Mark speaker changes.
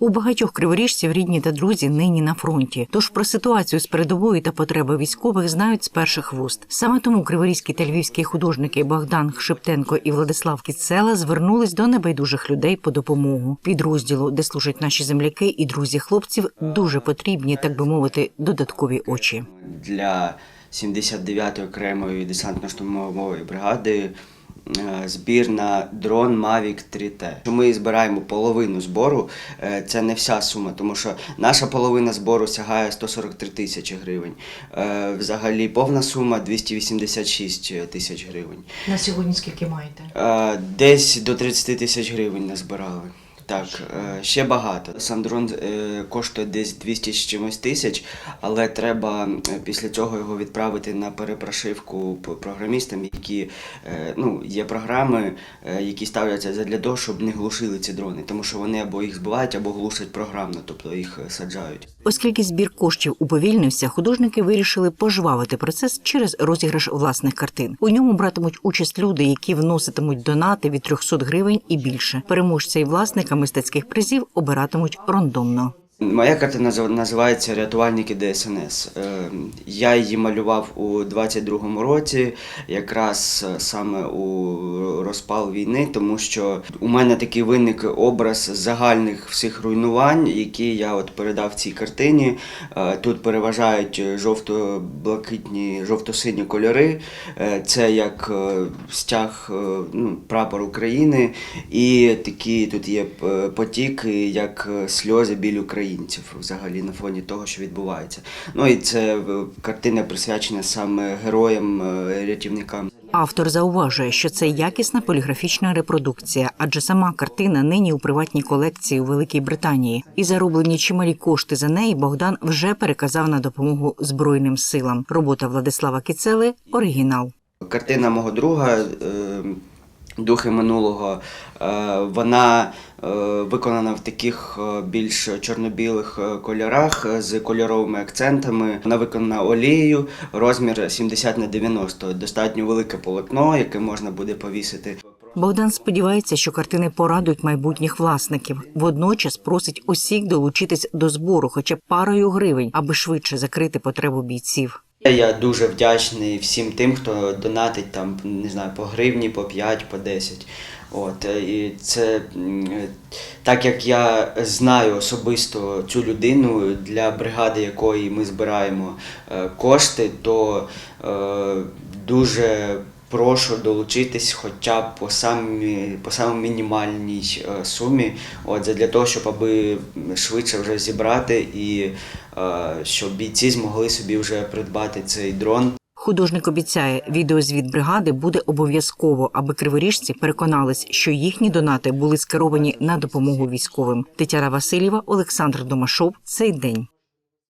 Speaker 1: У багатьох криворіжців рідні та друзі нині на фронті. Тож про ситуацію з передовою та потреби військових знають з перших вуст. Саме тому криворізькі та львівські художники Богдан Хшептенко і Владислав Кіцела звернулись до небайдужих людей по допомогу. Підрозділу, де служать наші земляки і друзі хлопців, дуже потрібні, так би мовити, додаткові очі.
Speaker 2: для 79-ї окремої десантно-штурмової бригади е, збір на дрон Mavic 3T. Ми збираємо половину збору, е, це не вся сума, тому що наша половина збору сягає 143 тисячі гривень. Е, Взагалі повна сума 286 тисяч гривень.
Speaker 3: На сьогодні скільки маєте?
Speaker 2: Е, Десь до 30 тисяч гривень назбирали. Так, е, ще багато. Сам дрон е, коштує десь 200 з чимось тисяч, але треба е, після цього його відправити на перепрошивку програмістам, які е, ну, є програми, е, які ставляться для того, щоб не глушили ці дрони, тому що вони або їх збивають, або глушать програмно, тобто їх е, саджають.
Speaker 1: Оскільки збір коштів уповільнився, художники вирішили пожвавити процес через розіграш власних картин. У ньому братимуть участь люди, які вноситимуть донати від 300 гривень і більше. Переможця і власника мистецьких призів обиратимуть рандомно.
Speaker 2: Моя картина називається Рятувальники ДСНС. Е, Я її малював у 22-му році, якраз е, саме у розпал війни, тому що у мене такий виник образ загальних всіх руйнувань, які я от передав цій картині. Е, Тут переважають жовто-блакитні, жовто-сині кольори. Це як стяг ну, прапор України, і такі тут є потіки, як сльози біль українців взагалі на фоні того, що відбувається. Ну і це е, картина присвячена саме героям, е, рятівникам.
Speaker 1: Автор зауважує, що це якісна поліграфічна репродукція, адже сама картина нині у приватній колекції у Великій Британії. І зароблені чималі кошти за неї Богдан вже переказав на допомогу Збройним силам. Робота Владислава Кіцели оригінал.
Speaker 2: Картина мого друга е, Духи минулого. е, Вона е, виконана в таких е, більш чорно-білих кольорах з кольоровими акцентами. Вона виконана олією, розмір 70 на 90. Достатньо велике полотно, яке можна буде повісити.
Speaker 1: Богдан сподівається, що картини порадують майбутніх власників. Водночас просить усіх долучитись до збору, хоча б парою гривень, аби швидше закрити потребу бійців.
Speaker 2: Я дуже вдячний всім тим, хто донатить там, не знаю, по гривні, по 5, по 10. От, е, і це е, так як я знаю особисто цю людину, для бригади якої ми збираємо е, кошти, то е, дуже прошу долучитись хоча б по самій, по самій мінімальній е, сумі, от, для того, щоб аби швидше вже зібрати і е, щоб бійці змогли собі вже придбати цей дрон.
Speaker 1: Художник обіцяє, відеозвіт бригади буде обов'язково, аби криворіжці переконались, що їхні донати були скеровані на допомогу військовим. Тетяна Васильєва, Олександр Домашов. Цей день.